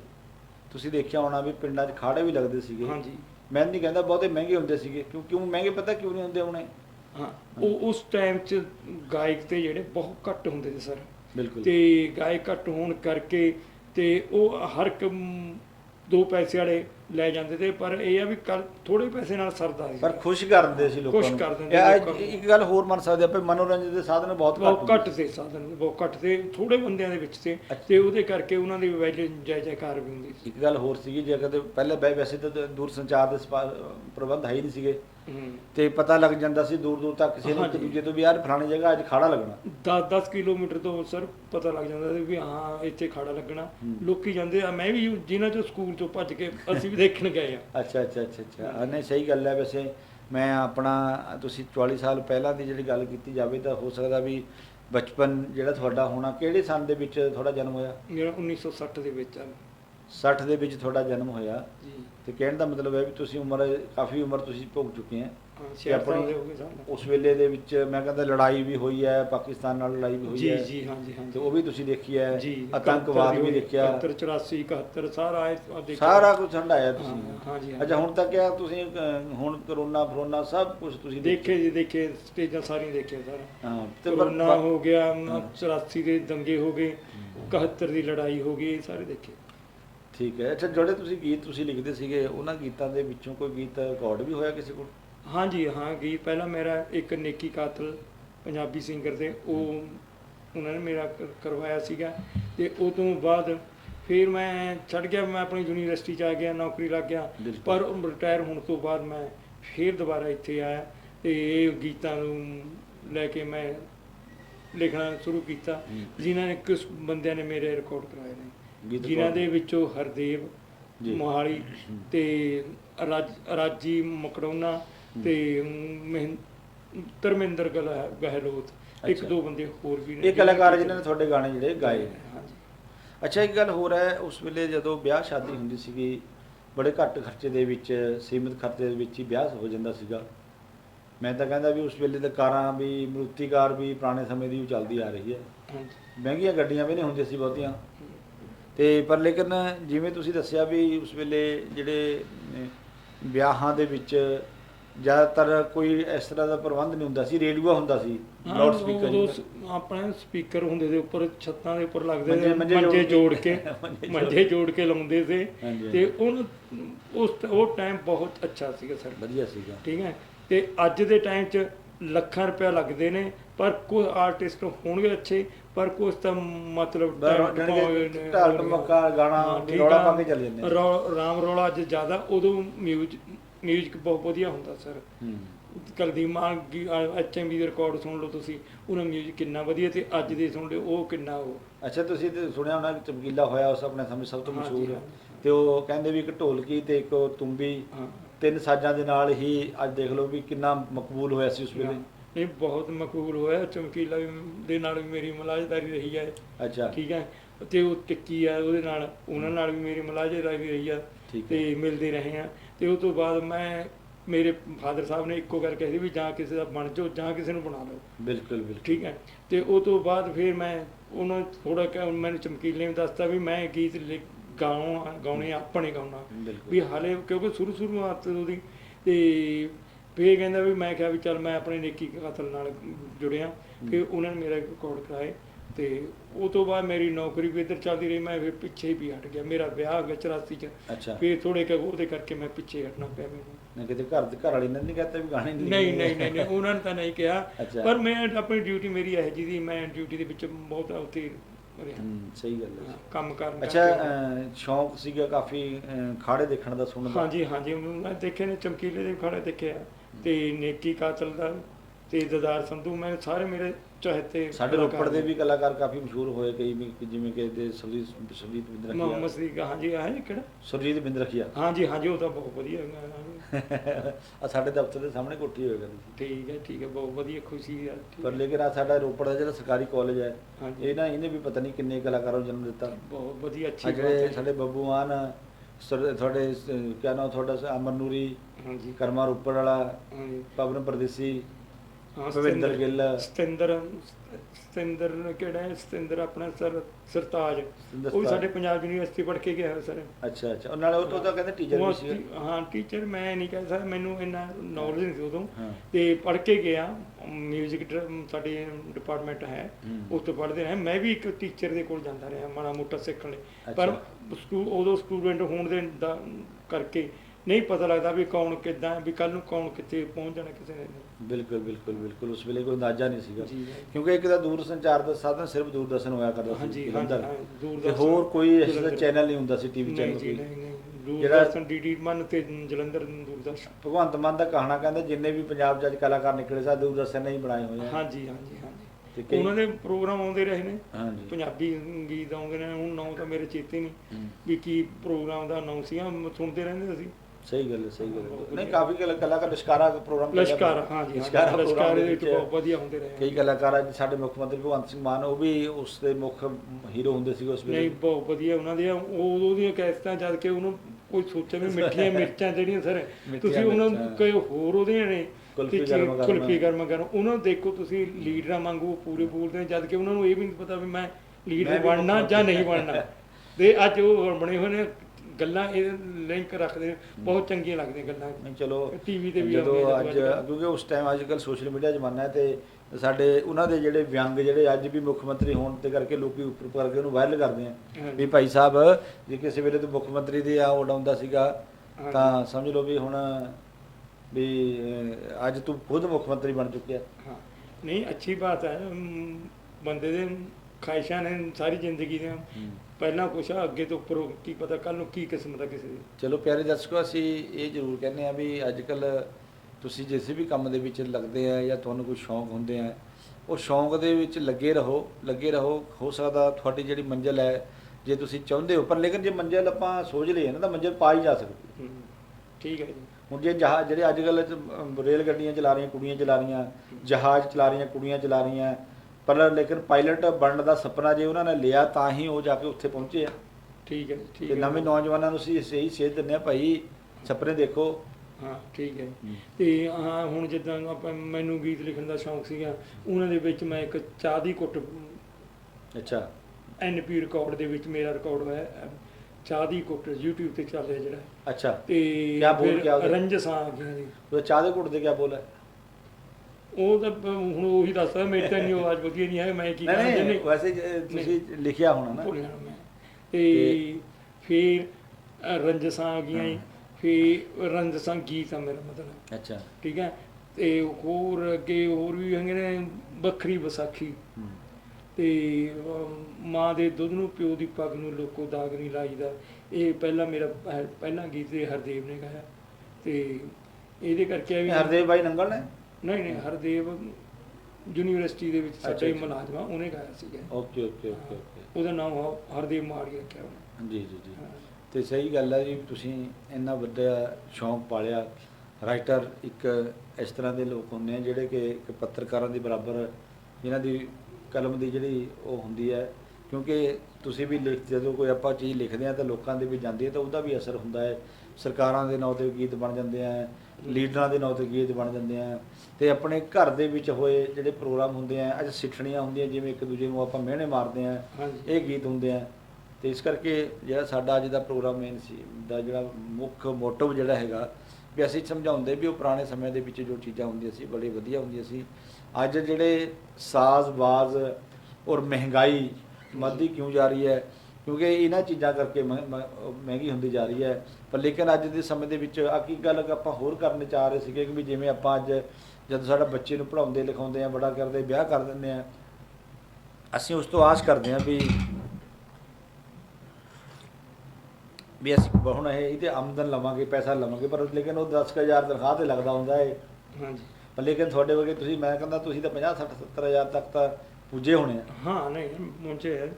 ਤੁਸੀਂ ਦੇਖਿਆ ਹੋਣਾ ਵੀ ਪਿੰਡਾਂ 'ਚ ਖਾੜੇ ਵੀ ਲੱਗਦੇ ਸੀਗੇ।
ਹਾਂਜੀ।
ਮੈਂ ਨਹੀਂ ਕਹਿੰਦਾ ਬਹੁਤੇ ਮਹਿੰਗੇ ਹੁੰਦੇ ਸੀਗੇ ਕਿਉਂ ਕਿਉਂ ਮਹਿੰਗੇ ਪਤਾ ਕਿਉਂ ਨਹੀਂ ਹੁੰਦੇ ਹੋਣੇ?
ਹਾਂ ਉਹ ਉਸ ਟਾਈਮ 'ਚ ਗਾਇਕ ਤੇ ਜਿਹੜੇ ਬਹੁਤ ਘੱਟ ਹੁੰਦੇ ਸੀ ਸਰ।
ਬਿਲਕੁਲ।
ਤੇ ਗਾਇਕ ਘੱਟ ਹੋਣ ਕਰਕੇ ਤੇ ਉਹ ਹਰ ਇੱਕ ਮ, ਦੋ ਪੈਸੇ ਵਾਲੇ ਲੈ ਜਾਂਦੇ ਤੇ ਪਰ ਇਹ ਆ ਵੀ ਕੱਲ ਥੋੜੇ ਪੈਸੇ ਨਾਲ ਸਰਦਾ ਸੀ
ਪਰ ਖੁਸ਼ ਕਰ ਦਿੰਦੇ ਸੀ ਲੋਕਾਂ
ਖੁਸ਼
ਨੂੰ
ਕਰ ਦਿੰਦੇ
ਇਹ-। ਇੱਕ ਗੱਲ ਹੋਰ ਮੰਨ ਸਕਦੇ ਆਪਾਂ ਮਨੋਰੰਜਨ ਦੇ ਸਾਧਨ ਬਹੁਤ ਘੱਟ
ਬਹੁਤ ਘੱਟ ਤੇ ਸਾਧਨ ਬਹੁਤ ਘੱਟ ਤੇ ਥੋੜੇ ਬੰਦਿਆਂ ਦੇ ਵਿੱਚ ਤੇ
ਅੱਛਾ।
ਤੇ ਉਹਦੇ ਕਰਕੇ ਉਹਨਾਂ ਦੀ ਵੈਲਿਊ ਜੈ ਜੈਕਾਰ ਵੀ ਹੁੰਦੀ ਸੀ
ਇੱਕ ਗੱਲ ਹੋਰ ਸੀਗੀ ਜੇ ਕਦੇ ਪਹਿਲੇ ਵੈ- ਵੈਸੇ ਤਾਂ ਦੂਰ ਸੰਚਾਰ ਦੇ ਪ੍ਰਬੰਧ ਹੈ ਹੀ ਨਹੀਂ ਸੀਗੇ ਤੇ ਪਤਾ ਲੱਗ ਜਾਂਦਾ ਸੀ ਦੂਰ ਦੂਰ ਤੱਕ ਕਿਸੇ ਨੂੰ ਇੱਕ। ਦੂਜੇ ਤੋਂ ਵੀ ਯਾਰ ਫਲਾਣੀ ਜਗ੍ਹਾ ਅੱਜ ਖਾੜਾ ਲੱਗਣਾ
10 10 ਕਿਲੋਮੀਟਰ ਤੋਂ ਸਰ ਪਤਾ ਲੱਗ ਜਾਂਦਾ ਸੀ ਵੀ ਹਾਂ ਇੱਥੇ ਖਾੜਾ ਲੱਗਣਾ। ਲੋਕੀ ਜਾਂਦੇ ਆ ਮੈਂ ਵੀ ਜਿਨ੍ਹਾਂ ਚੋਂ ਸਕੂਲ ਚੋਂ ਭੱਜ ਕੇ ਅਸੀਂ ਦੇਖਣ ਗਏ ਆ।
ਅੱਛਾ ਅੱਛਾ ਅੱਛਾ ਅੱਛਾ। ਹਾਂ, ਨਹੀਂ ਸਹੀ ਗੱਲ ਹੈ ਵੈਸੇ। ਮੈਂ ਆਪਣਾ ਤੁਸੀਂ 44 ਸਾਲ ਪਹਿਲਾਂ ਦੀ ਜਿਹੜੀ ਗੱਲ ਕੀਤੀ ਜਾਵੇ ਤਾਂ ਹੋ ਸਕਦਾ ਵੀ ਬਚਪਨ ਜਿਹੜਾ ਤੁਹਾਡਾ ਹੋਣਾ ਕਿਹੜੇ ਸੰਨ ਦੇ ਵਿੱਚ ਤੁਹਾਡਾ ਜਨਮ ਹੋਇਆ?
ਮੇਰਾ 1960 ਦੇ ਵਿੱਚ ਆ।
60 ਦੇ ਵਿੱਚ ਤੁਹਾਡਾ ਜਨਮ ਹੋਇਆ।
ਜੀ।
ਤੇ ਕਹਿਣ ਦਾ ਮਤਲਬ ਹੈ ਵੀ ਤੁਸੀਂ ਉਮਰ ਕਾਫੀ ਉਮਰ ਤੁਸੀਂ ਭੋਗ ਚੁੱਕੇ ਹਾਂ। ਤੇ ਆਪਣੀ ਉਸ ਵੇਲੇ ਦੇ ਵਿੱਚ ਮੈਂ ਕਹਿੰਦਾ ਲੜਾਈ ਵੀ ਹੋਈ ਹੈ ਪਾਕਿਸਤਾਨ ਨਾਲ ਲੜਾਈ ਵੀ ਹੋਈ ਹੈ।
ਜੀ ਹਾਂ ਜੀ ਹਾਂ
ਤੇ ਉਹ ਵੀ ਤੁਸੀਂ ਦੇਖੀ ਹੈ ਆਤੰਕਵਾਦ ਵੀ ਦੇਖਿਆ।
71 84 71 ਸਾਰਾ ਦੇਖਿਆ।
ਸਾਰਾ ਕੁਝ ਹੰਡਾਇਆ
ਹਾਂ
ਤੁਸੀਂ।
ਹਾਂ ਜੀ ਹਾਂ।
ਅੱਛਾ ਹੁਣ ਤੱਕ ਆ ਤੁਸੀਂ ਹੁਣ ਕਰੋਨਾ ਫਰੋਨਾ ਸਭ ਕੁਝ ਤੁਸੀਂ
ਦੇਖੇ ਜੀ ਦੇਖੇ ਸਟੇਜਾਂ ਸਾਰੀਆਂ ਦੇਖੇ ਸਾਰਾ।
ਹਾਂ ਤੇ
ਕਰੋਨਾ ਹੋ ਗਿਆ
ਹਾਂ।
84 ਦੇ ਦੰਗੇ ਹੋ ਗਏ 71 ਦੀ ਲੜਾਈ ਹੋ ਗਈ ਸਾਰੇ ਦੇਖੇ।
ਠੀਕ ਹੈ। ਅੱਛਾ ਜਿਹੜੇ ਤੁਸੀਂ ਗੀਤ ਤੁਸੀਂ ਲਿਖਦੇ ਸੀਗੇ ਉਹਨਾਂ ਗੀਤਾਂ ਦੇ ਵਿੱਚੋਂ ਕੋਈ ਗੀਤ ਰਿਕਾਰਡ ਵੀ ਹੋਇਆ ਕਿਸੇ ਕੋਲ?
ਹਾਂਜੀ ਹਾਂ ਗੀਤ ਪਹਿਲਾਂ ਮੇਰਾ ਇੱਕ ਨੇਕੀ ਕਾਤਲ ਪੰਜਾਬੀ ਸਿੰਗਰ ਦੇ ਉਹ ਉਹਨਾਂ ਨੇ ਮੇਰਾ ਕਰਵਾਇਆ ਸੀਗਾ ਤੇ ਉਹ ਤੋਂ ਬਾਅਦ ਫਿਰ ਮੈਂ ਛੱਡ ਗਿਆ ਮੈਂ ਆਪਣੀ ਯੂਨੀਵਰਸਿਟੀ ਚ ਆ ਗਿਆ ਨੌਕਰੀ ਲੱਗ ਗਿਆ
ਬਿਲਕੁਲ।
ਪਰ ਰਿਟਾਇਰ ਹੋਣ ਤੋਂ ਬਾਅਦ ਮੈਂ ਫਿਰ ਦੁਬਾਰਾ ਇੱਥੇ ਆਇਆ ਤੇ ਇਹ ਗੀਤਾਂ ਨੂੰ ਲੈ ਕੇ ਮੈਂ ਲਿਖਣਾ ਸ਼ੁਰੂ ਕੀਤਾ
ਹੂੰ।
ਜਿਨ੍ਹਾਂ ਨੇ ਕੁਝ ਬੰਦਿਆਂ ਨੇ ਮੇਰੇ ਰਿਕਾਰਡ ਕਰਾਏ ਨੇ
ਗੀਤ
ਜਿਨ੍ਹਾਂ? ਦੇ ਵਿੱਚੋਂ ਹਰਦੇਵ
ਜੀ।
ਮੋਹਾਲੀ ਤੇ ਰਾਜ ਰਾਜੀ ਮਕੜੋਨਾ ਤੇ ਮਹਿੰ- ਧਰਮਿੰਦਰ ਗਹਿ- ਗਹਿਲੋਤ ਇੱਕ
ਅੱਛਾ।
ਦੋ ਬੰਦੇ ਹੋਰ ਵੀ ਨੇ
ਇਹ ਕਲਾਕਾਰ ਜਿਨ੍ਹਾਂ ਨੇ ਤੁਹਾਡੇ ਗਾਣੇ ਜਿਹੜੇ ਗਾਏ ਨੇ।
ਹਾਂਜੀ
ਅੱਛਾ ਇੱਕ ਗੱਲ ਹੋਰ ਹੈ ਉਸ ਵੇਲੇ ਜਦੋਂ ਵਿਆਹ ਸ਼ਾਦੀ ਹੁੰਦੀ ਸੀਗੀ ਬੜੇ ਘੱਟ ਖਰਚੇ ਦੇ ਵਿੱਚ ਸੀਮਿਤ ਖਰਚੇ ਦੇ ਵਿੱਚ ਹੀ ਵਿਆਹ ਹੋ ਜਾਂਦਾ ਸੀਗਾ। ਮੈਂ ਤਾਂ ਕਹਿੰਦਾ ਵੀ ਉਸ ਵੇਲੇ ਤਾਂ ਕਾਰਾਂ ਵੀ ਮਰੂਤੀ ਕਾਰ ਵੀ ਪੁਰਾਣੇ ਸਮੇਂ ਦੀ ਉਹ ਚੱਲਦੀ ਆ ਰਹੀ ਹੈ।
ਹਾਂਜੀ।
ਮਹਿੰਗੀਆਂ ਗੱਡੀਆਂ ਵੀ ਨਹੀਂ ਹੁੰਦੀਆਂ ਸੀ ਬਹੁਤੀਆਂ। ਤੇ ਪਰ ਲੇਕਿਨ ਜਿਵੇਂ ਤੁਸੀਂ ਦੱਸਿਆ ਵੀ ਉਸ ਵੇਲੇ ਜਿਹੜੇ ਅਮ, ਵਿਆਹਾਂ ਦੇ ਵਿੱਚ ਜ਼ਿਆਦਾਤਰ ਕੋਈ ਇਸ ਤਰ੍ਹਾਂ ਦਾ ਪ੍ਰਬੰਧ ਨਹੀਂ ਹੁੰਦਾ ਸੀ ਰੇਡੀਓ ਹੁੰਦਾ ਸੀ
ਹਾਂ,
ਲਾਊਡ
ਉਦੋਂ
ਸਪੀਕਰ
ਸ- ਆਪਣੇ ਸਪੀਕਰ ਹੁੰਦੇ ਦੇ ਉੱਪਰ ਛੱਤਾਂ ਦੇ ਉੱਪਰ ਲੱਗਦੇ
ਮੰਜੇ-
ਸੀ,
ਮੰਜੇ ਜੋੜ ਕੇ- ਮੰਜੇ ਜੋੜ
ਮੰਜੇ ਜੋੜ ਕੇ ਲਾਉਂਦੇ ਸੀ।
ਹਾਂਜੀ,
ਤੇ ਉਹ ਉਸ ਉਹ ਟਾਈਮ ਬਹੁਤ ਅੱਛਾ ਸੀਗਾ ਸਰ।
ਵਧੀਆ ਸੀਗਾ।
ਠੀਕ ਹੈ? ਤੇ ਅੱਜ ਦੇ ਟਾਈਮ 'ਚ ਲੱਖਾਂ ਰੁਪਏ ਲੱਗਦੇ ਨੇ ਪਰ ਕੋਈ ਆਰਟਿਸਟ ਹੋਣਗੇ ਅੱਛੇ ਪਰ ਕੁਛ ਤਾਂ ਮਤਲਬ
ਬਸ ਜਾਣੀ ਕਿ ਢਾਲ ਢਮੱਕਾ ਗਾਣਾ
ਹਾਂ,
ਵੀ
ਠੀਕ
ਰੌਲਾ
ਆ।
ਪਾ ਕੇ ਚੱਲ ਜਾਂਦੇ ਨੇ।
ਰੌ- ਰਾਮ ਰੌਲਾ ਅੱਜ ਜ਼ਿਆਦਾ ਉਦੋਂ ਮਿਊਜ਼ਿਕ ਮਿਊਜ਼ਿਕ ਬਹੁਤ ਵਧੀਆ ਹੁੰਦਾ ਸਰ
ਹੂੰ।
ਕਲਦੀ ਮਾਨ ਐਚਐਮਵੀ ਦੇ ਰਿਕਾਰਡ ਸੁਣ ਲਓ ਤੁਸੀਂ ਉਹਨਾਂ ਮਿਊਜ਼ਿਕ ਕਿੰਨਾ ਵਧੀਆ ਤੇ ਅੱਜ ਦੇ ਸੁਣ ਲਿਓ ਉਹ ਕਿੰਨਾ ਉਹ।
ਅੱਛਾ ਤੁਸੀਂ ਤੇ ਸੁਣਿਆ ਹੋਣਾ ਕਿ ਚਮਕੀਲਾ ਹੋਇਆ ਉਸ ਆਪਣੇ ਸਮੇਂ ਸਭ ਤੋਂ ਮਸ਼ਹੂਰ।
ਹਾਂਜੀ।
ਤੇ ਉਹ ਕਹਿੰਦੇ ਵੀ ਇੱਕ ਢੋਲਕੀ ਤੇ ਇੱਕ ਤੁੰਬੀ
ਹਾਂ।
ਤਿੰਨ ਸਾਜ਼ਾਂ ਦੇ ਨਾਲ ਹੀ ਅੱਜ ਦੇਖ ਲਓ ਵੀ ਕਿੰਨਾ ਮਕਬੂਲ ਹੋਇਆ ਸੀ ਉਸ ਵੇਲੇ।
ਇਹ ਬਹੁਤ ਮਕਬੂਲ ਹੋਇਆ ਚਮਕੀਲਾ ਦੇ ਨਾਲ ਵੀ ਮੇਰੀ ਮਲਾਜਦਾਰੀ ਰਹੀ ਹੈ
ਅੱਛਾ।
ਠੀਕ ਹੈ ਤੇ ਉਹ ਟਿੱਕੀ ਆ ਉਹਦੇ ਨਾਲ ਉਹਨਾਂ ਨਾਲ ਵੀ ਮੇਰੀ ਮਲਾਜਦਾਰੀ ਰਹੀ ਆ।
ਹੈ।
ਤੇ ਮਿਲਦੇ ਰਹੇ ਆ। ਤੇ ਉਸ ਤੋਂ ਬਾਅਦ ਮੈਂ ਮੇਰੇ ਫਾਦਰ ਸਾਹਿਬ ਨੇ ਇੱਕੋ ਗੱਲ ਕਹੀ ਵੀ ਜਾਂ ਕਿਸੇ ਦਾ ਬਣ ਜਾਓ ਜਾਂ ਕਿਸੇ ਨੂੰ ਬਣਾ ਲਓ।
ਬਿਲਕੁਲ ਬਿਲਕੁਲ।
ਠੀਕ ਹੈ? ਤੇ ਉਹ ਤੋਂ ਬਾਅਦ ਫਿਰ ਮੈਂ ਉਹਨਾਂ ਥੋੜਾ ਕਿ ਮੈਨੂੰ ਚਮਕੀਲੇ ਨੇ ਦੱਸਤਾ ਵੀ ਮੈਂ ਗੀਤ ਲਿਖ ਗਾਉਣਾ ਗਾਉਣੇ ਆਪਣੇ ਗਾਉਣਾ। ਵੀ ਹਾਲੇ ਕਿਉਂਕਿ ਸ਼ੁਰੂ ਸ਼ੁਰੂ ਆਤ ਉਹਦੀ। ਤੇ ਫਿਰ ਕਹਿੰਦਾ ਵੀ ਮੈਂ ਕਿਹਾ ਵੀ ਚੱਲ ਮੈਂ ਆਪਣੇ ਨੇਕੀ ਕਤਲ ਨਾਲ ਜੁੜਿਆ। ਕਿ ਉਹਨਾਂ ਨੇ ਮੇਰਾ ਰਿਕਾਰਡ ਕਰਾਏ ਤੇ ਉਹ ਤੋਂ ਬਾਅਦ ਮੇਰੀ ਨੌਕਰੀ ਵੀ ਇੱਧਰ ਚੱਲਦੀ ਰਹੀ ਮੈਂ ਫਿਰ ਪਿੱਛੇ ਵੀ ਹਟ ਗਿਆ। ਮੇਰਾ ਵਿਆਹ ਹੋ ਗਿਆ 84 ਚ।
ਅੱਛਾ।
ਫਿਰ ਥੋੜੇ ਕਿ ਉਹਦੇ ਕਰਕੇ ਮੈਂ ਪਿੱਛੇ ਹਟਣਾ ਪਿਆ ਮੈਨੂੰ।
ਨਾ ਕਿਤੇ ਘਰ ਦੇ ਘਰ ਵਾਲੀ ਨੇ ਨਹੀਂ ਕਹਤਾ ਵੀ ਗਾਣੇ ਨਹੀਂ
ਨਹੀਂ। ਨਹੀਂ ਨਹੀਂ ਨਹੀਂ, ਉਹਨਾਂ ਨੇ ਤਾਂ ਨਹੀਂ ਕਿਹਾ।
ਅੱਛਾ।
ਪਰ ਮੈਂ ਆਪਣੀ ਡਿਊਟੀ ਮੇਰੀ ਇਹ ਜੀ ਦੀ ਮੈਂ ਡਿਊਟੀ ਦੇ ਵਿੱਚ ਬਹੁਤ ਉੱਥੇ ਰਿਹਾ।
ਹੂੰ, ਸਹੀ ਗੱਲ ਹੈ
ਕੰਮ ਕਰਨ
ਅੱਛਾ
ਕਰਕੇ।
ਅਹ, ਸ਼ੌਂਕ ਸੀਗਾ ਕਾਫੀ ਅਹ, ਖਾੜੇ ਦੇਖਣ ਦਾ ਸੁਣਨ ਦਾ?
ਹਾਂਜੀ ਹਾਂਜੀ ਮੈਂ ਦੇਖੇ ਨੇ ਚਮਕੀਲੇ ਦੇ ਖੜੇ ਦੇਖਿਆ ਤੇ ਨੇਕੀ ਕਾਤਲ ਦਾ ਤੇ ਦਦਾਰ ਸੰਧੂ ਮੈਂ ਸਾਰੇ ਮੇਰੇ ਚਾਹਤੇ
ਸਾਡੇ ਰੋਪੜ ਦੇ ਵੀ ਕਲਾਕਾਰ ਕਾਫੀ ਮਸ਼ਹੂਰ ਹੋਏ ਕਈ ਵੀ ਜਿਵੇਂ ਕਿ ਦੇ ਸਰਜੀਤ ਸਰਜੀਤ ਬਿੰਦ
ਮੁਹੰਮਦ ਸਦੀਕ ਹਾਂਜੀ ਆਹ ਜੀ ਕਿਹੜਾ?
ਸਰਜੀਤ ਬਿੰਦ ਰਖੀਆ।
ਹਾਂਜੀ ਹਾਂਜੀ ਉਹ ਤਾਂ ਬਹੁਤ ਵਧੀਆ
ਆ ਸਾਡੇ ਦਫ਼ਤਰ ਦੇ ਸਾਹਮਣੇ ਕੋਠੀ ਹੋਏਗਾ
ਠੀਕ ਹੈ ਠੀਕ ਹੈ ਬਹੁਤ ਵਧੀਆ ਖੁਸ਼ੀ ਹੈ ਠੀਕ
ਪਰ। ਲੇਕਿਨ ਆ ਸਾਡਾ ਰੋਪੜ ਦਾ ਜਿਹੜਾ ਸਰਕਾਰੀ ਕਾਲਜ ਹੈ। ਇਹ ਨਾ ਇਹਨੇ ਵੀ ਪਤਾ ਨਹੀਂ ਕਿੰਨੇ ਕਲਾਕਾਰਾਂ ਨੂੰ ਜਨਮ ਦਿੱਤਾ।
ਬਹੁਤ ਵਧੀਆ
ਆ
ਅੱਛੀ ਬਾਤ ਹੈ।
ਸਾਡੇ ਬੱਬੂ ਸਰ- ਤੁਹਾਡੇ ਕਿਆ ਨਾਮ ਤੁਹਾਡਾ ਸ- ਅਮਰ ਨੂਰੀ
ਹਾਂਜੀ।
ਕਰਮਾ ਰੋਪੜ ਵਾਲਾ ਪਵਨ ਪਰਦੇਸੀ ਭਵਿੰਦਰ
ਸਤਿੰਦਰ-
ਗਿੱਲ।
ਸਤਿੰਦਰ ਸਤਿੰਦਰ ਕਿਹੜਾ ਹੈ? ਸਤਿੰਦਰ ਆਪਣਾ ਸਰ ਸਰਤਾਜ। ਉਹ ਵੀ। ਸਾਡੇ ਪੰਜਾਬ ਯੂਨੀਵਰਸਿਟੀ ਪੜ੍ਹ ਕੇ ਗਿਆ ਸਰ।
ਅੱਛਾ ਅੱਛਾ। ਉਹ ਨਾਲੇ ਉਹ ਤੋਂ ਤਾਂ ਕਹਿੰਦੇ ਟੀਚਰ ਵੀ ਸੀ
ਹਾਂ ਟੀਚਰ ਮੈਂ ਨਹੀਂ ਕਹਿ ਸਕਦਾ ਮੈਨੂੰ ਇੰਨਾ ਨੌਲੇਜ ਨਹੀਂ ਸੀ ਉਦੋਂ। ਤੇ ਪੜ੍ਹ ਕੇ ਗਿਆ ਮਿਊਜ਼ਿਕ ਸਾਡੇ ਡਿਪਾਰਟਮੈਂਟ ਹੈ। ਤੋਂ ਪੜ੍ਹਦੇ ਰਹੇ। ਮੈਂ ਵੀ ਇੱਕ ਟੀਚਰ ਦੇ ਕੋਲ ਜਾਂਦਾ ਰਿਹਾ ਮਾੜਾ ਮੋਟਾ ਸਿੱਖਣ ਲਈ। ਪਰ ਉਦੋਂ ਸਟੂਡੈਂਟ ਹੋਣ ਦਾ- ਕਰਕੇ ਨਹੀਂ ਪਤਾ ਲੱਗਦਾ ਵੀ ਕੌਣ ਕਿੱਦਾਂ ਵੀ ਕੱਲ ਨੂੰ ਕੌਣ ਕਿੱਥੇ ਪਹੁੰਚ ਜਾਣਾ ਕਿਸੇ ਨੇ।
ਬਿਲਕੁਲ ਬਿਲਕੁਲ ਬਿਲਕੁਲ। ਉਸ ਵੇਲੇ ਕੋਈ ਅੰਦਾਜ਼ਾ ਨਹੀਂ ਸੀਗਾ। ਕਿਉਂਕਿ ਇੱਕ ਤਾਂ ਦੂਰ ਸੰਚਾਰ ਦਾ ਸਾਧਨ ਸਿਰਫ ਦੂਰਦਰਸ਼ਨ ਹੋਇਆ ਕਰਦਾ ਸੀ ਜਲੰਧਰ। ਤੇ ਹੋਰ ਕੋਈ ਇਸ ਦਾ। ਚੈਨਲ ਨਹੀਂ ਹੁੰਦਾ ਸੀ ਟੀਵੀ
ਨਹੀਂ
ਚੈਨਲ ਕੋਈ।
ਨਹੀਂ ਨਹੀਂ ਦੂਰਦਰਸ਼ਨ ਡੀਡੀ ਮਨ ਤੇ ਜਲੰਧਰ ਦੂਰਦਰਸ਼ਨ।
ਭਗਵੰਤ ਮਾਨ ਦਾ ਕਹਾਣਾ ਕਹਿੰਦਾ ਜਿੰਨੇ ਵੀ ਪੰਜਾਬ ਚ ਅੱਜ ਕਲਾਕਾਰ ਨਿਕਲੇ ਸਾ ਦੂਰਦਰਸ਼ਨ ਨੇ ਹੀ ਬਣਾਏ ਹੋਏ
ਹਾਂਜੀ ਹਾਂਜੀ ਉਹਨਾਂ ਦੇ ਪ੍ਰੋਗਰਾਮ ਆਉਂਦੇ ਰਹੇ ਨੇ। ਪੰਜਾਬੀ ਗੀਤ ਆਉਂਦੇ ਨੇ ਹੁਣ ਨਾਂ ਤਾਂ ਮੇਰੇ ਚੇਤੇ ਨਹੀਂ। ਵੀ ਕੀ ਪ੍ਰੋਗਰਾਮ ਦਾ ਨਾਂ ਸੀਗਾ ਮ- ਸੁਣਦੇ ਰਹਿੰਦੇ ਅਸੀਂ।
ਸਹੀ ਗੱਲ ਹੈ ਸਹੀ ਗੱਲ ਹੈ ਨਹੀਂ। ਕਾਫੀ ਕਲਾ- ਕਲਾਕਾਰ ਲਸ਼ਕਾਰਾ ਪ੍ਰੋਗਰਾਮ ਚੱਲਿਆ
ਲਸ਼ਕਰ
ਪਿਆ।
ਹਾਂਜੀ
ਲਸ਼ਕਾਰਾ
ਹਾਂ ਲਸ਼ਕਰ
ਪ੍ਰੋਗਰਾਮ
ਦੇ
ਦੇ
ਵਿੱਚ ਬਹੁਤ ਵਧੀਆ ਹੁੰਦੇ ਰਹੇ
ਕਈ ਕਲਾਕਾਰ ਅੱਜ ਸਾਡੇ ਮੁੱਖ ਮੰਤਰੀ ਭਗਵੰਤ ਸਿੰਘ ਮਾਨ ਉਹ ਵੀ ਉਸ ਦੇ ਮੁੱਖ ਹੀਰੋ ਹੁੰਦੇ ਸੀ ਉਸ
ਨਹੀਂ
ਵੇਲੇ
ਬਹੁਤ ਵਧੀਆ ਉਹਨਾਂ ਦੀਆਂ ਉਹ ਉਹਦੀਆਂ ਕੈਸਟਾਂ ਜਦ ਕਿ ਉਹਨੂੰ ਕੋਈ ਸੋਚੇ ਵੀ ਮਿੱਠੀਆਂ ਮਿਰਚਾਂ ਜਿਹੜੀਆਂ ਸਰ
ਮਿੱਠੀਆਂ
ਤੁਸੀਂ ਉਹਨਾਂ ਨੂੰ
ਮਿਰਚਾਂ।
ਕੋਈ ਹੋਰ ਉਹਦੀਆਂ ਨੇ
ਕੁਲਫੀ
ਕਿ
ਗਰਮ ਗਰਮ।
ਕੁਲਫੀ ਗਰਮ ਗਰਮ ਉਹਨਾਂ ਨੂੰ ਦੇਖੋ ਤੁਸੀਂ ਲੀਡਰਾਂ ਵਾਂਗੂ ਉਹ ਪੂਰੇ ਬੋਲਦੇ ਨੇ ਜਦ ਕਿ ਉਹਨਾਂ ਨੂੰ ਇਹ ਵੀ ਨਹੀਂ ਪਤਾ ਵੀ ਮੈਂ ਲੀਡਰ
ਵੀ
ਬਣਨਾ ਜਾਂ ਨਹੀਂ ਬਣਨਾ ਤੇ ਅੱਜ ਉਹ ਬਣੇ ਹੋਏ ਨੇ ਗੱਲਾਂ ਇਹ ਲਿੰਕ ਰੱਖਦੇ ਨੇ ਬਹੁਤ ਚੰਗੀਆਂ ਲੱਗਦੀਆਂ ਗੱਲਾਂ
ਨਹੀਂ ਚਲੋ
TV ਤੇ ਵੀ
ਜਦੋਂ ਅੱਜ। ਕਿਉਂਕਿ ਉਸ ਟਾਈਮ ਅੱਜ ਕੱਲ ਸੋਸ਼ਲ ਮੀਡੀਆ ਜ਼ਮਾਨਾ ਹੈ ਤੇ ਸਾਡੇ ਉਹਨਾਂ ਦੇ ਜਿਹੜੇ ਵਿਅੰਗ ਜਿਹੜੇ ਅੱਜ ਵੀ ਮੁੱਖ ਮੰਤਰੀ ਹੋਣ ਤੇ ਕਰਕੇ ਲੋਕੀ ਉੱਪਰ ਕਰਕੇ ਉਹਨੂੰ ਵਾਇਰਲ ਕਰਦੇ ਆ। ਵੀ ਭਾਈ ਸਾਹਿਬ ਜੇ ਕਿਸੇ ਵੇਲੇ ਤੋਂ ਮੁੱਖ ਮੰਤਰੀ ਦੀ ਆ ਉਡਾਉਂਦਾ ਸੀਗਾ। ਤਾਂ ਸਮਝ ਲਓ ਵੀ ਹੁਣ ਵੀ ਅੱਜ ਤੂੰ ਖੁਦ ਮੁੱਖ ਮੰਤਰੀ ਬਣ ਚੁੱਕਿਆ
ਹਾਂ ਨਹੀਂ ਅੱਛੀ ਬਾਤ ਹੈ ਬੰਦੇ ਦੇ ਖਾਹਿਸ਼ਾਂ ਨੇ ਸਾਰੀ ਜ਼ਿੰਦਗੀ ਦੇ ਪਹਿਲਾਂ ਕੁਛ ਆ, ਅੱਗੇ ਤੋਂ ਉੱਪਰੋਂ ਕੀ ਪਤਾ ਕੱਲ ਨੂੰ ਕੀ ਕਿਸਮਤ ਆ ਕਿਸੇ ਦੀ।
ਚਲੋ ਪਿਆਰੇ ਦਰਸ਼ਕੋ ਅਸੀਂ ਇਹ ਜ਼ਰੂਰ ਕਹਿੰਦੇ ਆ ਵੀ ਅੱਜ ਕੱਲ ਤੁਸੀਂ ਜਿਸ ਵੀ ਕੰਮ ਦੇ ਵਿੱਚ ਲੱਗਦੇ ਆ ਜਾਂ ਤੁਹਾਨੂੰ ਕੋਈ ਸ਼ੌਂਕ ਹੁੰਦੇ ਆ ਉਹ ਸ਼ੌਂਕ ਦੇ ਵਿੱਚ ਲੱਗੇ ਰਹੋ ਲੱਗੇ ਰਹੋ। ਹੋ ਸਕਦਾ ਤੁਹਾਡੀ ਜਿਹੜੀ ਮੰਜ਼ਿਲ ਹੈ ਜੇ ਤੁਸੀਂ ਚਾਹੁੰਦੇ ਹੋ ਪਰ ਲੇਕਿਨ ਜੇ ਮੰਜ਼ਿਲ ਆਪਾਂ ਸੋਚ ਲਈਏ ਨਾ ਤਾਂ ਮੰਜ਼ਿਲ ਪਾ ਹੀ ਜਾ ਸਕਦੀ ਹੈ।
ਹਮ, ਠੀਕ ਹੈ ਜੀ।
ਹੁਣ ਜੇ ਜਹਾਜ਼ ਜਿਹੜੇ ਅੱਜ ਕੱਲ ਰੇਲ ਗੱਡੀਆਂ ਚਲਾ ਰਹੀਆਂ ਕੁੜੀਆਂ ਚਲਾ ਰਹੀਆਂ ਜਹਾਜ਼ ਚਲਾ ਰਹੀਆਂ ਕੁੜੀਆਂ ਚਲਾ ਰਹੀਆਂ ਪਰ ਲੇਕਿਨ ਪਾਇਲਟ ਬਣਨ ਦਾ ਸੁਪਨਾ ਜੇ ਉਹਨਾਂ ਨੇ ਲਿਆ ਤਾਂ ਹੀ ਉਹ ਜਾ ਕੇ ਉੱਥੇ ਪਹੁੰਚੇ ਆ।
ਠੀਕ ਹੈ ਠੀਕ
ਤੇ
ਹੈ
ਨਵੇਂ ਨੌਜਵਾਨਾਂ ਨੂੰ ਅਸੀਂ ਸਹੀ ਸੇਧ ਦਿੰਦੇ ਆ ਭਾਈ ਸੁਪਨੇ ਦੇਖੋ।
ਹਾਂ ਠੀਕ ਹੈ। ਤੇ ਹਾਂ ਹੁਣ ਜਿੱਦਾਂ ਆਪਾਂ ਮੈਨੂੰ ਗੀਤ ਲਿਖਣ ਦਾ ਸ਼ੌਂਕ ਸੀਗਾ ਉਹਨਾਂ ਦੇ ਵਿੱਚ ਮੈਂ ਇੱਕ ਚਾਹ ਦੀ ਘੁੱਟ
ਅੱਛਾ।
ਐਨਪੀ ਰਿਕਾਰਡ ਦੇ ਵਿੱਚ ਮੇਰਾ ਰਿਕਾਰਡ ਹੋਇਆ ਹੈ। ਚਾਹ ਦੀ ਘੁੱਟ YouTube ਤੇ ਚੱਲ ਰਿਹਾ ਜਿਹੜਾ।
ਅੱਛਾ।
ਤੇ
ਕਿਆ ਬੋਲ ਉਹਦੇ?
ਰੰਜਸਾਂ ਆ ਗਈਆਂ ਜੀ।
ਉਹ ਚਾਹ ਦੇ ਘੁੱਟ ਦੇ ਕਿਆ ਬੋਲ ਹੈ?
ਉਹ ਤਾਂ ਹੁਣ ਉਹੀ ਦੱਸਦਾ ਮੇਰੀ ਤਾਂ ਨਹੀਂ ਆਵਾਜ਼ ਵਧੀਆ ਨਹੀਂ ਹੈ ਮੈਂ ਕੀ
ਨਹੀਂ
ਕਰਾਂ
ਨਹੀਂ
ਜਿਹਨੇ
ਵੈਸੇ ਜੇ ਤੁਸੀਂ ਲਿਖਿਆ ਹੋਣਾ ਨਾ।
ਭੁੱਲ ਜਾਣਾ ਮੈਂ। ਤੇ ਫਿਰ ਅ, ਰੰਜਸਾਂ ਆ ਗਈਆਂ ਜੀ। ਫਿਰ ਰੰਜਸਾਂ ਗੀਤ ਆ ਮੇਰਾ ਮਤਲਬ।
ਅੱਛਾ।
ਠੀਕ ਹੈ? ਤੇ ਹੋਰ ਅੱਗੇ ਹੋਰ ਵੀ ਹੈਗੇ ਨੇ ਵੱਖਰੀ ਵਿਸਾਖੀ।
ਹੂੰ।
ਤੇ ਅਮ, ਮਾਂ ਦੇ ਦੁੱਧ ਨੂੰ ਪਿਓ ਦੀ ਪੱਗ ਨੂੰ ਲੋਕੋ ਦਾਗ ਨਹੀਂ ਲਾਈਦਾ। ਇਹ ਪਹਿਲਾ ਮੇਰਾ ਪਹਿ- ਪਹਿਲਾ ਗੀਤ ਇਹ ਹਰਦੇਵ ਨੇ ਗਾਇਆ। ਤੇ ਇਹਦੇ ਕਰਕੇ ਵੀ
ਹਰਦੇਵ ਭਾਈ ਨੰਗਲ ਨੇ?
ਨਹੀਂ ਨਹੀਂ ਹਰਦੇਵ ਯੂਨੀਵਰਸਿਟੀ ਦੇ ਵਿੱਚ ਸਾਡਾ ਹੀ। ਮੁਲਾਜ਼ਮ ਆ ਉਹਨੇ ਗਾਇਆ ਸੀਗਾ।
Okay okay okay okay.
ਉਹਦਾ ਨਾਮ ਹਰਦੇਵ ਮਾੜੀ ਰੱਖਿਆ ਉਹਨੇ।
ਜੀ ਜੀ ਜੀ। ਤੇ ਸਹੀ ਗੱਲ ਹੈ ਜੀ ਤੁਸੀਂ ਇੰਨਾ ਵੱਡਾ ਸ਼ੌਂਕ ਪਾਲਿਆ। ਰਾਈਟਰ ਇੱਕ ਇਸ ਤਰ੍ਹਾਂ ਦੇ ਲੋਕ ਹੁੰਦੇ ਆ ਜਿਹੜੇ ਕਿ ਇੱਕ ਪੱਤਰਕਾਰਾਂ ਦੀ ਬਰਾਬਰ ਜਿਨ੍ਹਾਂ ਦੀ ਕਲਮ ਦੀ ਜਿਹੜੀ ਉਹ ਹੁੰਦੀ ਹੈ ਕਿਉਂਕਿ ਤੁਸੀਂ ਵੀ ਲਿਖ ਜਦੋਂ ਕੋਈ ਆਪਾਂ ਚੀਜ਼ ਲਿਖਦੇ ਆ ਤਾਂ ਲੋਕਾਂ ਦੇ ਵੀ ਜਾਂਦੀ ਹੈ ਤਾਂ ਉਹਦਾ ਵੀ ਅਸਰ ਹੁੰਦਾ ਹੈ। ਸਰਕਾਰਾਂ ਦੇ ਨਾਂ ਤੇ ਗੀਤ ਬਣ ਜਾਂਦੇ ਆ। ਲੀਡਰਾਂ ਦੇ ਨਾਂ ਤੇ ਗੀਤ ਬਣ ਜਾਂਦੇ ਆ ਤੇ ਆਪਣੇ ਘਰ ਦੇ ਵਿੱਚ ਹੋਏ ਜਿਹੜੇ ਪ੍ਰੋਗਰਾਮ ਹੁੰਦੇ ਆ ਅੱਜ ਸਿੱਠਣੀਆਂ ਹੁੰਦੀਆਂ ਜਿਵੇਂ ਇੱਕ ਦੂਜੇ ਨੂੰ ਆਪਾਂ ਮਿਹਣੇ ਮਾਰਦੇ ਆ ਇਹ ਗੀਤ ਹੁੰਦੇ ਆ। ਤੇ ਇਸ ਕਰਕੇ ਜਿਹੜਾ ਸਾਡਾ ਅੱਜ ਦਾ ਪ੍ਰੋਗਰਾਮ ਮੇਨ ਸੀ ਦਾ ਜਿਹੜਾ ਮੁੱਖ ਮੋਟਿਵ ਜਿਹੜਾ ਹੈਗਾ ਵੀ ਅਸੀਂ ਸਮਝਾਉਂਦੇ ਵੀ ਉਹ ਪੁਰਾਣੇ ਸਮੇਂ ਦੇ ਵਿੱਚ ਜੋ ਚੀਜ਼ਾਂ ਹੁੰਦੀਆਂ ਸੀ ਬੜੀ ਵਧੀਆ ਹੁੰਦੀਆਂ ਸੀ। ਅੱਜ ਜਿਹੜੇ ਸਾਜ਼ ਬਾਜ਼ ਔਰ ਮਹਿੰਗਾਈ ਵੱਧਦੀ ਕਿਉਂ ਜਾ ਰਹੀ ਹੈ ਕਿਉਂਕਿ ਇਹਨਾਂ ਚੀਜ਼ਾਂ ਕਰਕੇ ਮਹ- ਮਹ- ਮਹਿੰਗੀ ਹੁੰਦੀ ਜਾ ਰਹੀ ਹੈ। ਪਰ ਲੇਕਿਨ ਅੱਜ ਦੇ ਸਮੇਂ ਦੇ ਵਿੱਚ ਆ ਕੀ ਗੱਲ ਆਪਾਂ ਹੋਰ ਕਰਨ ਚਾਹ ਰਹੇ ਸੀਗੇ ਕਿ ਵੀ ਜਿਵੇਂ ਆਪਾਂ ਅੱਜ ਜਦੋਂ ਸਾਡਾ ਬੱਚੇ ਨੂੰ ਪੜਾਉਂਦੇ ਲਿਖਾਉਂਦੇ ਆ ਬੜਾ ਕਰਦੇ ਵਿਆਹ ਕਰ ਦਿੰਦੇ ਆ ਅਸੀਂ ਉਸ ਤੋਂ ਆਸ ਕਰਦੇ ਹਾਂ ਵੀ ਵੀ ਅਸੀਂ ਹੁਣ ਇਹ ਇਹਤੇ ਆਮਦਨ ਲਵਾਂਗੇ ਪੈਸਾ ਲਵਾਂਗੇ ਪਰ ਲੇਕਿਨ ਉਹ 10000 ਤਨਖਾਹ ਤੇ ਲੱਗਦਾ ਹੁੰਦਾ ਹੈ
ਹਾਂਜੀ।
ਪਰ ਲੇਕਿਨ ਤੁਹਾਡੇ ਵਰਗੇ ਤੁਸੀਂ ਮੈਂ ਕਹਿੰਦਾ ਤੁਸੀਂ ਤਾਂ 50 60 70000 ਤੱਕ ਤਾਂ ਪੁੱਜੇ ਹੋਣੇ ਆ।
ਹਾਂ ਨਹੀਂ ਮੁੰਚੇ ਹੈ